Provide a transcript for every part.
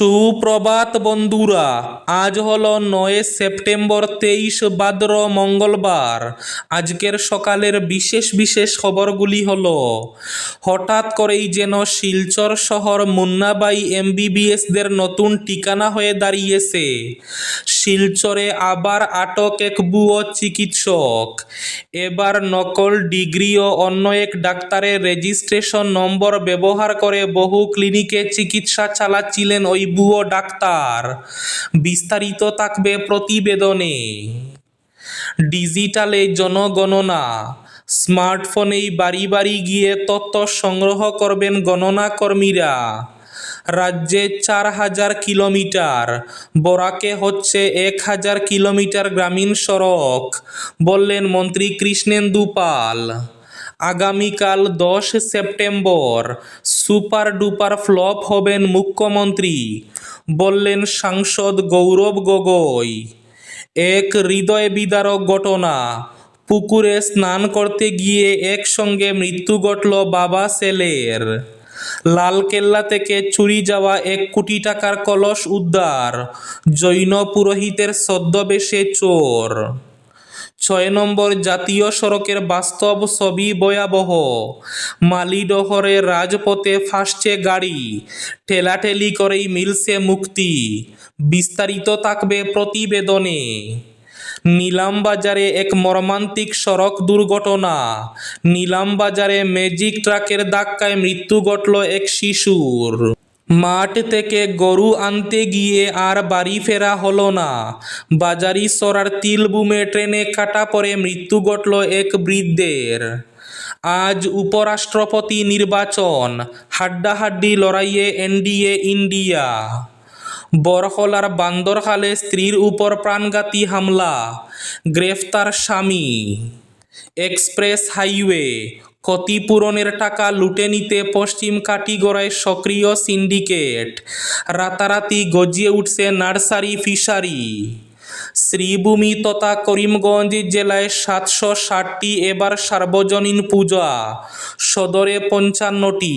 সুপ্রভাত বন্ধুরা, আজ হল নয় সেপ্টেম্বর তেইশ বাদ্র মঙ্গলবার। আজকের সকালের বিশেষ বিশেষ খবরগুলি হল, হঠাৎ করেই যেন শিলচর শহর মুন্নাবাই এমবিবিএসদের নতুন ঠিকানা হয়ে দাঁড়িয়েছে। শিলচরে আবার আটক এক বুয়ো চিকিৎসক। এবার নকল ডিগ্রি ও অন্য এক ডাক্তারের রেজিস্ট্রেশন নম্বর ব্যবহার করে বহু ক্লিনিকে চিকিৎসা চালাচ্ছিলেন ওই বুয়ো ডাক্তার। বিস্তারিত থাকবে প্রতিবেদনে। ডিজিটালে জনগণনা। স্মার্টফোনেই বাড়ি বাড়ি গিয়ে তথ্য সংগ্রহ করবেন গণনা কর্মীরা। রাজ্যে চার হাজার কিলোমিটার, বরাকে হচ্ছে এক হাজার কিলোমিটার গ্রামীণ সড়ক, বললেন মন্ত্রী কৃষ্ণেন্দু পাল। আগামীকাল দশ সেপ্টেম্বর সুপার ডুপার ফ্লপ হবেন মুখ্যমন্ত্রী, বললেন সাংসদ গৌরব গগৈ। এক হৃদয় বিদারক ঘটনা, পুকুরে স্নান করতে গিয়ে একসঙ্গে মৃত্যু ঘটল বাবা ছেলের লালকেল্লা থেকে চুরি যাওয়া এক কোটি টাকার কলস উদ্ধার। জৈন পুরোহিতের ছদ্মবেশে চোর। ছয় নম্বর জাতীয় সড়কের বাস্তব ছবি ভয়াবহ। মালিডহরে রাজপথে ফাঁসছে গাড়ি। ঠেলাঠেলি করেই মিলছে মুক্তি। বিস্তারিত থাকবে প্রতিবেদনে। নিলামবাজারে এক মর্মান্তিক সড়ক দুর্ঘটনা। নিলামবাজারে ম্যাজিক ট্রাকের ধাক্কায় মৃত্যু ঘটল এক শিশুর। মাঠ থেকে গরু আনতে গিয়ে আর বাড়ি ফেরা হলো না। বাজারি সরার তিলবুমে ট্রেনে কাটা পড়ে মৃত্যু ঘটল এক বৃদ্ধের। আজ উপরাষ্ট্রপতি নির্বাচন, হাড্ডাহাড্ডি লড়াইয়ে এনডিএ ইন্ডিয়া। বরহলার বান্দরখালে স্ত্রীর উপর প্রাণঘাতী হামলা, গ্রেফতার স্বামী। এক্সপ্রেস হাইওয়ে, ক্ষতিপূরণের টাকা লুটে নিতে পশ্চিম কাটিগড়ায় সক্রিয় সিন্ডিকেট। রাতারাতি গজিয়ে উঠছে নার্সারি ফিশারি। শ্রীভূমি তথা করিমগঞ্জ জেলায় সাতশো ষাটটি এবার সার্বজনীন পূজা, সদরে পঞ্চান্নটি।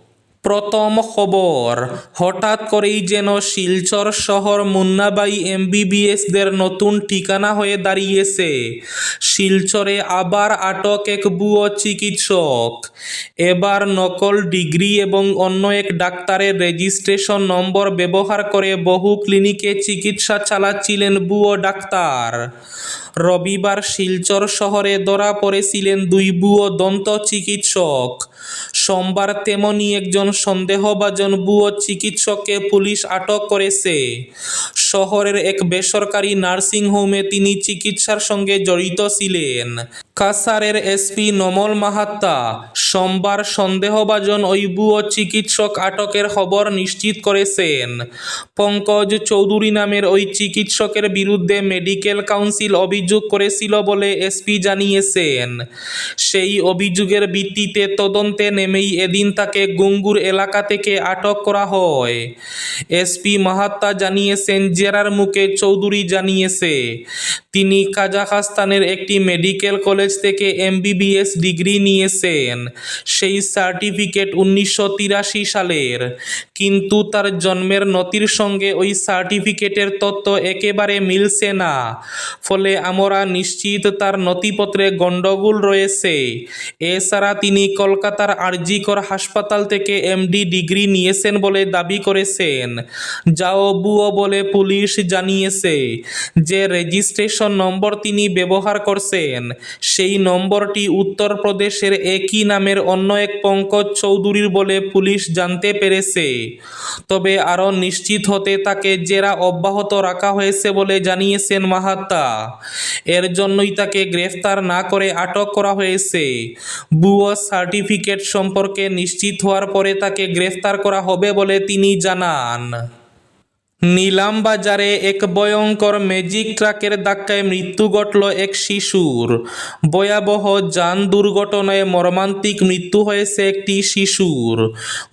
প্রথম খবর, হঠাৎ করেই যেন শিলচর শহর মুন্নাবাই এমবিবিএসদের নতুন ঠিকানা হয়ে দাঁড়িয়েছে। শিলচরে আবার আটক এক বুয়ো চিকিৎসক। এবার নকল ডিগ্রি এবং অন্য এক ডাক্তারের রেজিস্ট্রেশন নম্বর ব্যবহার করে বহু ক্লিনিকে চিকিৎসা চালাচ্ছিলেন বুয়ো ডাক্তার। রবিবার শিলচর শহরে ধরা পড়েছিলেন দুই বুয়ো দন্ত চিকিৎসক। সোমবার তেমনই একজন সন্দেহভাজন ভুয়ো চিকিৎসককে পুলিশ আটক করেছে। শহরের এক বেসরকারি নার্সিংহোমে তিনি চিকিৎসার সঙ্গে জড়িত ছিলেন। কাসারের এসপি নমল মাহাত্তা, সোমবার সন্দেহভাজন ওই বুয়ো চিকিৎসক আটকের খবর নিশ্চিত করেছেন। পঙ্কজ চৌধুরী নামের ওই চিকিৎসকের বিরুদ্ধে মেডিকেল কাউন্সিল অভিযোগ করেছিল বলে এসপি জানিয়েছেন। সেই অভিযোগের ভিত্তিতে তদন্তে নেমেই এদিন তাকে গুঙ্গুর এলাকা থেকে আটক করা হয়। এসপি মাহাত্তা জানিয়েছেন জেরার মুখে চৌধুরী জানিয়েছে তিনি কাজাখস্তানের একটি মেডিকেল কলেজ থেকে এমবিবিএস ডিগ্রি নিয়েছেন। সেই সার্টিফিকেট উনিশশো তিরাশি সালের। কিন্তু তার জন্মের নথির সঙ্গে ওই সার্টিফিকেটের তথ্য একেবারে মিলছে না। ফলে আমরা নিশ্চিত তার নথিপত্রে গণ্ডগোল রয়েছে। এছাড়া তিনি কলকাতার আরজিকর হাসপাতাল থেকে এমডি ডিগ্রি নিয়েছেন বলে দাবি করেছেন। যাও বুয়ো বলে পুলিশ জানিয়েছে যে রেজিস্ট্রেশন নম্বর তিনি ব্যবহার করছেন। সেই নম্বরটি উত্তরপ্রদেশের একই নামের অন্য এক পঙ্কজ চৌধুরীর বলে পুলিশ জানতে পেরেছে। তবে আরও নিশ্চিত হতে তাকে জেরা অব্যাহত রাখা হয়েছে বলে জানিয়েছেন মাহাত্তা এর জন্যই তাকে গ্রেফতার না করে আটক করা হয়েছে। বুয়ো সার্টিফিকেট সম্পর্কে নিশ্চিত হওয়ার পরে তাকে গ্রেফতার করা হবে বলে তিনি জানান। নিলাম বাজারে এক ভয়ঙ্কর ম্যাজিক ট্রাকের ধাক্কায় মৃত্যু ঘটল এক শিশুর। ভয়াবহ যান দুর্ঘটনায় মর্মান্তিক মৃত্যু হয়েছে একটি শিশুর।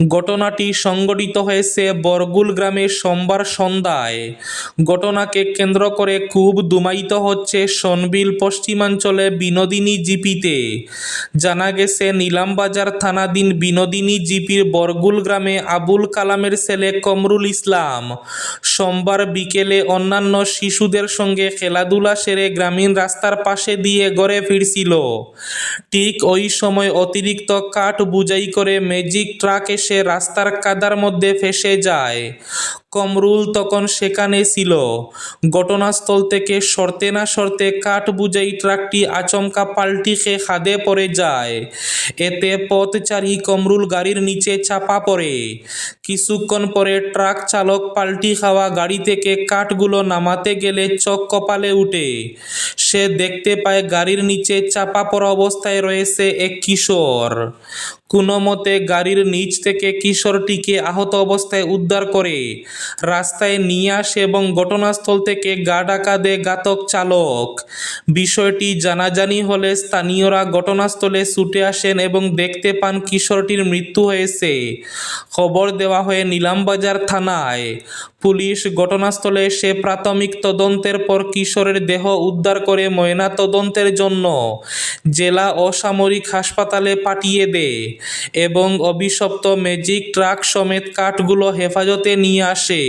ঘটনাটি সংঘটিত হয়েছে বরগুল গ্রামে সোমবার সন্ধ্যায়। ঘটনাকে কেন্দ্র করে খুব দুমায়িত হচ্ছে সনবিল পশ্চিমাঞ্চলে বিনোদিনী জিপিতে। জানা গেছে নিলামবাজার থানাধীন বিনোদিনী জিপির বরগুল গ্রামে আবুল কালামের ছেলে কমরুল ইসলাম সোমবার বিকেলে অন্যান্য শিশুদের সঙ্গে খেলাধুলা সেরে গ্রামীণ রাস্তার পাশে দিয়ে গড়ে ফিরছিল। ঠিক ওই সময় অতিরিক্ত কাঠ বুঝাই করে ম্যাজিক ট্রাক এসে রাস্তার কাদার মধ্যে ফেসে যায়। কমরুল তখন সেখানে ছিল। ঘটনাস্থল থেকে সরতে না সরতে কাঠ বুঝাই ট্রাকটি আচমকা পাল্টি খেয়ে খাদে পড়ে যায়। এতে পথচারী কমরুল গাড়ির নিচে চাপা পড়ে। কিছুক্ষণ পরে ট্রাক চালক পাল্টি খাওয়া গাড়ি থেকে কাঠগুলো নামাতে গেলে চোখ কপালে উঠে। সে দেখতে পায় গাড়ির নিচে চাপা পড়া অবস্থায় রয়েছে এক কিশোর। কোনো মতে গাড়ির নিচ থেকে কিশোরটিকে আহত অবস্থায় উদ্ধার করে। রাস্তায় নিয়ে আসে এবং ঘটনাস্থল থেকে গা ডাকা দেয় ঘাতক চালক। বিষয়টি জানাজানি হলে স্থানীয়রা ঘটনাস্থলে ছুটে আসেন এবং দেখতে পান কিশোরটির মৃত্যু হয়েছে। খবর দেওয়া হয় নিলামবাজার থানায়। পুলিশ ঘটনাস্থলে এসে প্রাথমিক তদন্তের পর কিশোরের দেহ উদ্ধার করে ময়না তদন্তের জন্য জেলা অসামরিক হাসপাতালে পাঠিয়ে দে এবং অভিশপ্ত ম্যাজিক ট্রাক সমেত কাঠগুলো হেফাজতে নিয়ে আসে।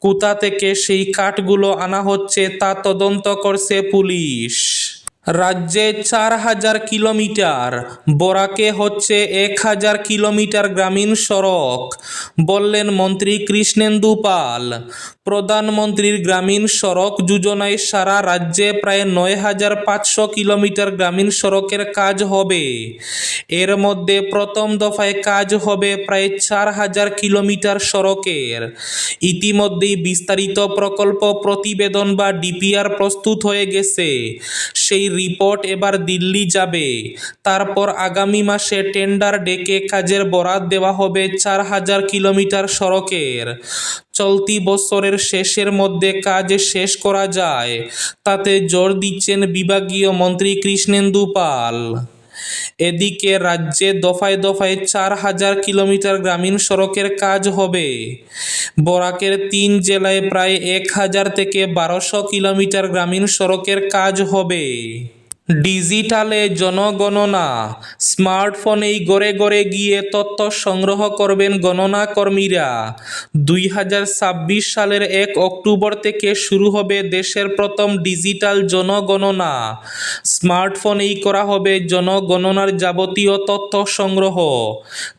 কোথা থেকে সেই কাঠগুলো আনা হচ্ছে তা তদন্ত করছে পুলিশ। রাজ্যে চার হাজার কিলোমিটার, বরাকে হচ্ছে এক হাজার কিলোমিটার গ্রামীণ সড়ক, বললেন মন্ত্রী কৃষ্ণেন্দু পাল। প্রধানমন্ত্রীর গ্রামীণ সড়ক যোজনায় সারা রাজ্যে প্রায় নয় হাজার পাঁচশো কিলোমিটার গ্রামীণ সড়কের কাজ হবে। এর মধ্যে প্রথম দফায় কাজ হবে প্রায় চার হাজার কিলোমিটার সড়কের। ইতিমধ্যেই বিস্তারিত প্রকল্প, প্রতিবেদন বা ডিপিআর প্রস্তুত হয়ে গেছে। সেই রিপোর্ট এবার দিল্লি যাবে। তারপর আগামী মাসে টেন্ডার ডেকে কাজের বরাত দেওয়া হবে চার হাজার কিলোমিটার সড়কের। চলতি বছরের শেষের মধ্যে কাজ শেষ করা যায়। তাতে জোর দিচ্ছেন বিভাগীয় মন্ত্রী কৃষ্ণেন্দু পাল। এদিকে রাজ্যে দফায় দফায় চার হাজার কিলোমিটার গ্রামীণ সড়কের কাজ হবে। বরাকের তিন জেলায় প্রায় এক হাজার থেকে বারোশো কিলোমিটার গ্রামীণ সড়কের কাজ হবে। ডিজিটালে জনগণনা। স্মার্টফোনেই গড়ে গড়ে গিয়ে তথ্য সংগ্রহ করবেন গণনা কর্মীরা। দুই হাজার ছাব্বিশ সালের এক অক্টোবর থেকে শুরু হবে দেশের প্রথম ডিজিটাল জনগণনা। স্মার্টফোনেই করা হবে জনগণনার যাবতীয় তথ্য সংগ্রহ।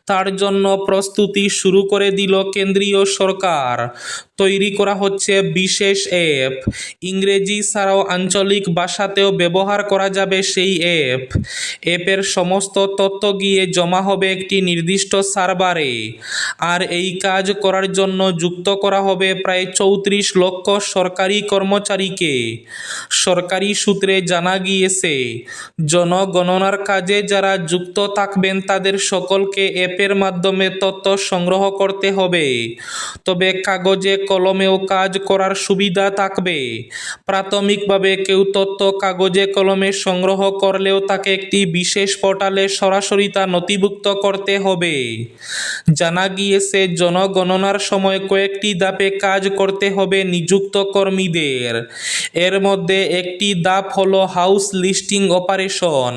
তার জন্য প্রস্তুতি শুরু করে দিল কেন্দ্রীয় সরকার। তৈরি করা হচ্ছে বিশেষ অ্যাপ। ইংরেজি ছাড়াও আঞ্চলিক ভাষাতেও ব্যবহার করা যাবে সেই অ্যাপ। অ্যাপের সমস্ত তথ্য গিয়ে জমা হবে একটি নির্দিষ্ট সার্ভারে। আর এই কাজ করার জন্য যুক্ত করা হবে প্রায় চৌত্রিশ লক্ষ সরকারি কর্মচারীকে। সরকারি সূত্রে জানা গিয়েছে, জনগণনার কাজে যারা যুক্ত থাকবেন তাদের সকলকে অ্যাপের মাধ্যমে তথ্য সংগ্রহ করতে হবে। তবে কাগজে কলমেও কাজ করার সুবিধা থাকবে। প্রাথমিকভাবে কেউ তথ্য কাগজে কলমে সংগ্রহ করলেও তাকে একটি বিশেষ পোর্টালে সরাসরি তা নথিভুক্ত করতে হবে। জানা গিয়েছে, জনগণনার সময় কয়েকটি ধাপে কাজ করতে হবে নিযুক্ত কর্মীদের। এর মধ্যে একটি ধাপ হলো হাউস লিস্টিং অপারেশন।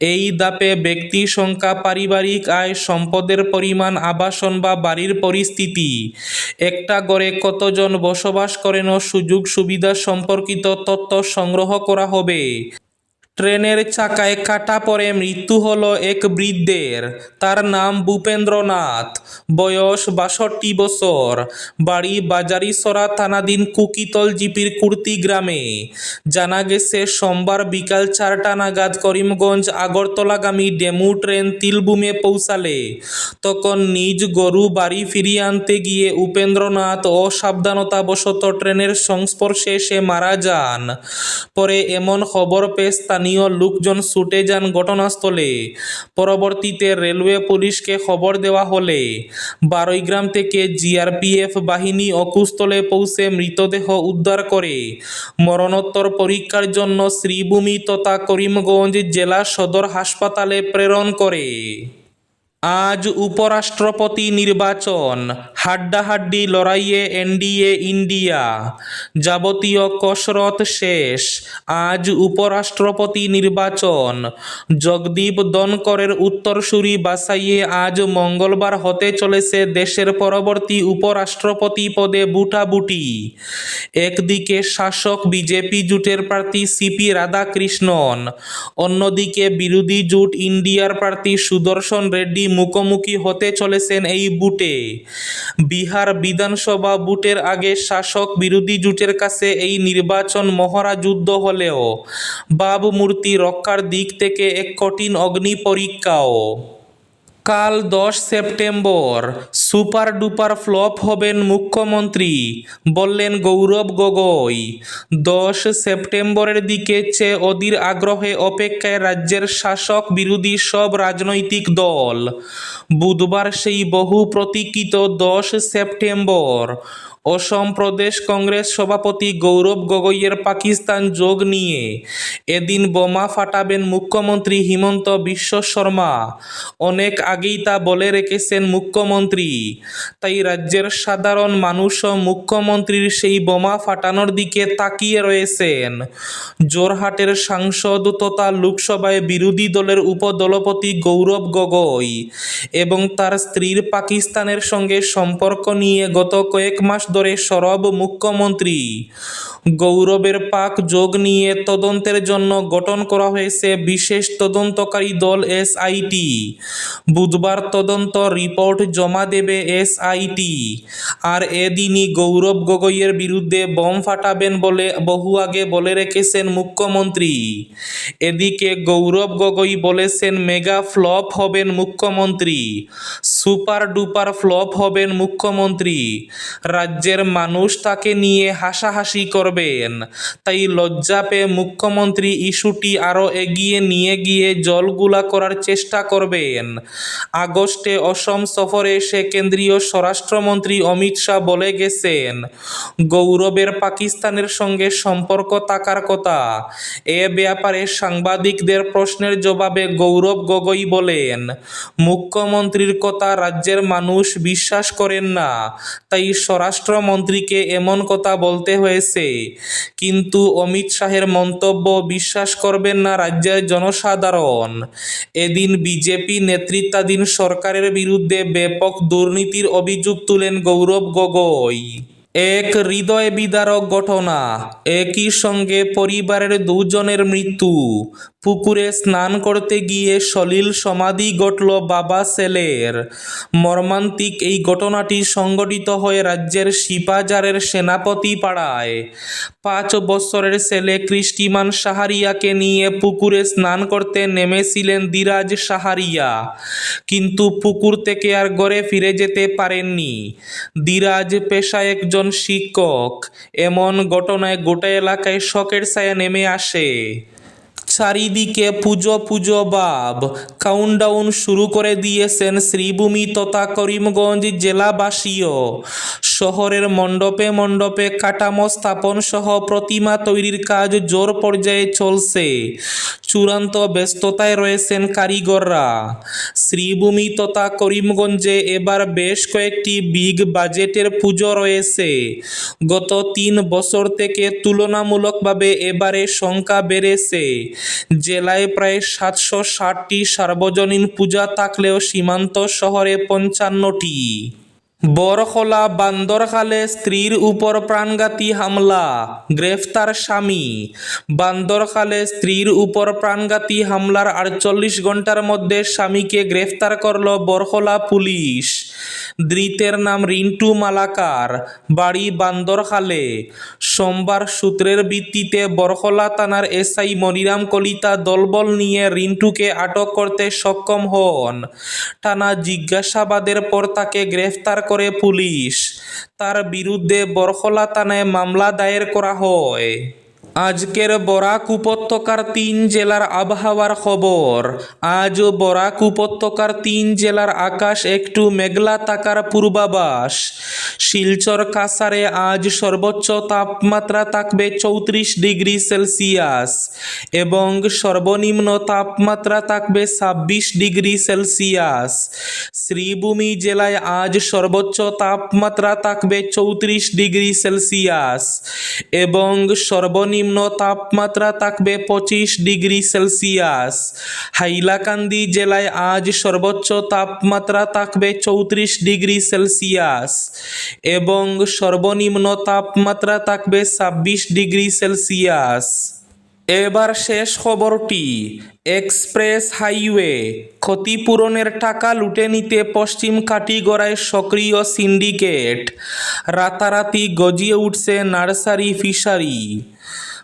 এই ধাপে ব্যক্তি সংখ্যা, পারিবারিক আয়, সম্পদের পরিমাণ, আবাসন বা বাড়ির পরিস্থিতি, একটা গড়ে কতজন বসবাস করেন ও সুযোগ সুবিধা সম্পর্কিত তথ্য সংগ্রহ করা হবে। ট্রেনের চাকায় কাটা পরে মৃত্যু হলো এক বৃদ্ধের। তার নাম ভূপেন্দ্রনাথ। বয়স বাষট্টি বছর। বাড়ি বাজারিসরা থানাধীন কুকিতল জিপির কুর্তি গ্রামে। জানা গেছে, সোমবার বিকাল চারটা নাগাদ করিমগঞ্জ আগরতলাগামী ডেমু ট্রেন তিলবুমে পৌঁছালে। তখন নিজ গরু বাড়ি ফিরিয়ে আনতে গিয়ে উপেন্দ্রনাথ অসাবধানতাবশত ট্রেনের সংস্পর্শে এসে মারা যান। পরে এমন খবর পেয়ে স্থানীয় স্থানীয় লোকজন ছুটে যান ঘটনাস্থলে। পরবর্তীতে রেলওয়ে পুলিশকে খবর দেওয়া হলে বারৈগ্রাম থেকে জিআরপিএফ বাহিনী অকুস্থলে পৌঁছে মৃতদেহ উদ্ধার করে। মরণোত্তর পরীক্ষার জন্য শ্রীভূমি তথা করিমগঞ্জ জেলা সদর হাসপাতালে প্রেরণ করে। আজ উপরাষ্ট্রপতি নির্বাচন, হাড্ডাহাড্ডি লড়াইয়ে এনডিএ ইন্ডিয়া। যাবতীয় কসরত শেষ। আজ উপরাষ্ট্রপতি নির্বাচন। জগদীপ ধনকরের উত্তরসূরি বাসাইয়ে আজ মঙ্গলবার হতে চলেছে দেশের পরবর্তী উপরাষ্ট্রপতি পদে বুটাবুটি। একদিকে শাসক বিজেপি জোটের প্রার্থী সিপি রাধাকৃষ্ণন, অন্যদিকে বিরোধী জোট ইন্ডিয়ার প্রার্থী সুদর্শন রেড্ডি মুখোমুখি হতে চলেছেন এই বুটে। বিহার বিধানসভা বুটের আগে শাসক বিরোধী জুটের কাছে এই নির্বাচন মহড়া যুদ্ধ হলেও ভাবমূর্তি রক্ষার দিক থেকে এক কঠিন অগ্নি পরীক্ষাও। কাল দশ সেপ্টেম্বর সুপার ডুপার ফ্লপ হবেন মুখ্যমন্ত্রী। বললেন গৌরব গগৈ। দশ সেপ্টেম্বরের দিকে চেয়ে অধীর আগ্রহে অপেক্ষায় রাজ্যের শাসক বিরোধী সব রাজনৈতিক দল। বুধবার সেই বহু প্রতীক্ষিত দশ সেপ্টেম্বর অসম প্রদেশ কংগ্রেস সভাপতি গৌরব গগৈয়ের পাকিস্তান যোগ নিয়ে। এদিন বোমা ফাটাবেন মুখ্যমন্ত্রী হিমন্ত বিশ্ব শর্মা। অনেক আগেই তা বলে রেখেছেন মুখ্যমন্ত্রী। তাই রাজ্যের সাধারণ মানুষও মুখ্যমন্ত্রীর সেই বোমা ফাটানোর দিকে তাকিয়ে রয়েছেন। জোরহাটের সাংসদ তথা লোকসভায় বিরোধী দলের উপদলপতি গৌরব গগৈ এবং তার স্ত্রীর পাকিস্তানের সঙ্গে সম্পর্ক নিয়ে গত কয়েক মাস ধরে সরব মুখ্যমন্ত্রী গৌরবের পাক যোগ নিয়ে তদন্তের জন্য গঠন করা হয়েছে বিশেষ তদন্তকারী দল এসআইটি। বুধবার তদন্ত রিপোর্ট জমা দেবে এসআইটি। আর এদিনই গৌরব গগৈয়ের বিরুদ্ধে বোম ফাটাবেন বলে বহু আগে বলে রেখেছেন মুখ্যমন্ত্রী। এদিকে গৌরব গগৈ বলেছেন, মেগা ফ্লপ হবেন মুখ্যমন্ত্রী। সুপার ডুপার ফ্লপ হবেন মুখ্যমন্ত্রী। রাজ্যের মানুষ তাকে নিয়ে হাসাহাসি করবেন। তাই লজ্জা পেয়ে মুখ্যমন্ত্রী ইস্যুটি আরও এগিয়ে নিয়ে গিয়ে জলগুলা করার চেষ্টা করবেন। আগস্টে অসম সফরে এসে কেন্দ্রীয় স্বরাষ্ট্রমন্ত্রী অমিত শাহ বলে গেছেন, গৌরবের পাকিস্তানের সঙ্গে সম্পর্ক থাকার কথা। এ ব্যাপারে সাংবাদিকদের প্রশ্নের জবাবে গৌরব গগৈ বলেন, মুখ্যমন্ত্রীর কথা রাজ্যের মানুষ বিশ্বাস করেন না। তাই স্বরাষ্ট্রমন্ত্রীকে এমন কথা বলতে হয়েছে। কিন্তু অমিত শাহের মন্তব্য, বিশ্বাস করবেন না রাজ্যের জনসাধারণ। এদিন বিজেপি নেতৃত্বাধীন সরকারের বিরুদ্ধে ব্যাপক দুর্নীতির অভিযোগ তুলেন গৌরব গগৈ। এক হৃদয় বিদারক ঘটনা, একই সঙ্গে পরিবারের দুজনের মৃত্যু। পুকুরে স্নান করতে গিয়ে সলিল সমাধি ঘটল বাবা সেলের। মর্মান্তিক এই ঘটনাটি সংঘটিত হয়ে রাজ্যের শিপাজারের সেনাপতি পাড়ায়। পাঁচ বছরের ছেলে কৃষ্টিমান সাহারিয়াকে নিয়ে পুকুরে স্নান করতে নেমেছিলেন দিরাজ সাহারিয়া। কিন্তু পুকুর থেকে আর গড়ে ফিরে যেতে পারেননি। দিরাজ পেশায় একজন শিক্ষক। এমন ঘটনায় গোটা এলাকায় শকের ছায়া নেমে আসে। চারিদিকে পুজো পুজো বাব। কাউন্টডাউন শুরু করে দিয়েছেন শ্রীভূমি তথা করিমগঞ্জ জেলাবাসীও। শহরের মণ্ডপে মণ্ডপে কাঠামো স্থাপন সহ প্রতিমা তৈরির কাজ জোর পর্যায়ে চলছে। চূড়ান্ত ব্যস্ততায় রয়েছেন কারিগররা। শ্রীভূমি তথা করিমগঞ্জে এবার বেশ কয়েকটি বিগ বাজেটের পুজো রয়েছে। গত তিন বছর থেকে তুলনামূলকভাবে এবারে সংখ্যা বেড়েছে। জেলায় প্রায় সাতশো ষাটটি সার্বজনীন পূজা থাকলেও সীমান্ত শহরে পঞ্চান্নটি। বরখলা বান্দরখালে স্ত্রীর উপর প্রাণঘাতী হামলা, গ্রেফতার স্বামী। বান্দরখালে স্ত্রীর উপর প্রাণঘাতী হামলার আটচল্লিশ ঘণ্টার মধ্যে স্বামীকে গ্রেফতার করল বরখলা পুলিশ। ধৃতের নাম রিন্টু মালাকার, বাড়ি বান্দরখালে সোমবার সূত্রের ভিত্তিতে বরখলা থানার এসআই মনিরাম কলিতা দলবল নিয়ে রিন্টুকে আটক করতে সক্ষম হন। টানা জিজ্ঞাসাবাদের পর তাকে গ্রেফতার করে পুলিশ। তার বিরুদ্ধে বরখলা থানায় মামলা দায়ের করা হয়। আজকের বরাক উপত্যকার তিন জেলার আবহাওয়ার খবর। আজ বরাক উপত্যকার তিন জেলার আকাশ একটু মেঘলা থাকার পূর্বাভাস। শিলচর কাসারে আজ সর্বোচ্চ তাপমাত্রা থাকবে চৌত্রিশ ডিগ্রি সেলসিয়াস এবং সর্বনিম্ন তাপমাত্রা থাকবে ছাব্বিশ ডিগ্রি সেলসিয়াস। শ্রীভূমি জেলায় আজ সর্বোচ্চ তাপমাত্রা থাকবে চৌত্রিশ ডিগ্রি সেলসিয়াস এবং সর্বনিম্ন তাপমাত্রা থাকবে পঁচিশ ডিগ্রি সেলসিয়াস। হাইলাকান্দি জেলায় আজ সর্বোচ্চ তাপমাত্রা থাকবে চৌত্রিশ ডিগ্রি সেলসিয়াস এবং সর্বনিম্ন তাপমাত্রা থাকবে ছাব্বিশ ডিগ্রি সেলসিয়াস। এবার শেষ খবরটি, এক্সপ্রেস হাইওয়ে ক্ষতিপূরণের টাকা লুটে নিতে পশ্চিম কাটিগড়ায় সক্রিয় সিন্ডিকেট। রাতারাতি গজিয়ে উঠছে নার্সারি ফিশারি।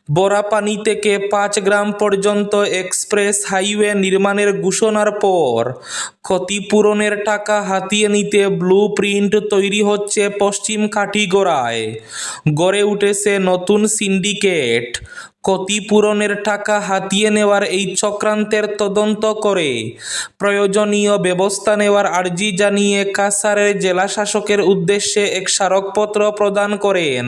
বরাপানি থেকে পাঁচ গ্রাম পর্যন্ত এক্সপ্রেস হাইওয়ে নির্মাণের ঘোষণার পর ক্ষতিপূরণের টাকা হাতিয়ে নিতে ব্লু প্রিন্ট তৈরি হচ্ছে পশ্চিম কাঠিগড়ায়। গড়ে উঠেছে নতুন সিন্ডিকেট। ক্ষতিপূরণের টাকা হাতিয়ে নেওয়ার এই চক্রান্তের তদন্ত করে। প্রয়োজনীয় ব্যবস্থা নেওয়ার আর্জি জানিয়ে কাছাড়ের জেলাশাসকের উদ্দেশ্যে এক স্মারকপত্র প্রদান করেন।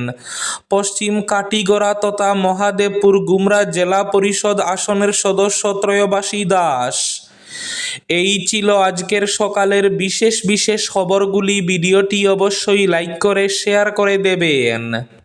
পশ্চিম কাটিগড়া তথা মহাদেবপুর গুমরা জেলা পরিষদ আসনের সদস্য ত্রয়বাসী দাস। এই ছিল আজকের সকালের বিশেষ বিশেষ খবরগুলি। ভিডিওটি অবশ্যই লাইক করে, শেয়ার করে দেবেন।